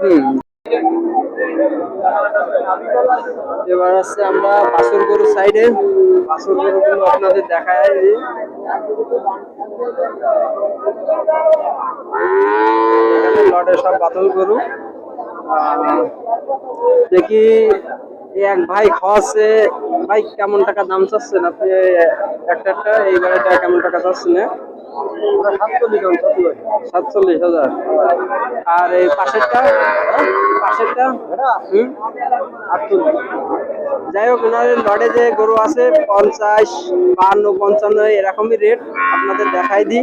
হুম। এবার আছে আমরা বাসুর গরুর সাইডে বাসুর গরুগুলো আপনাদের দেখায়। লটে সব বাতল গরু। দেখি এক ভাই খাওয়াচ্ছে ভাই কেমন টাকা দাম চাচ্ছেন? আপনি একটা একটা এই গাড়িটা কেমন টাকা চাচ্ছেন? সাতচল্লিশ হাজার। আর এই পাশেরটা? পাশেরটা? হুম? যাই হোক ওনাদের লড়ে যে গরু আছে পঞ্চাশ বাহান্ন পঞ্চান্ন এরকমই রেট আপনাদের দেখাই দিই।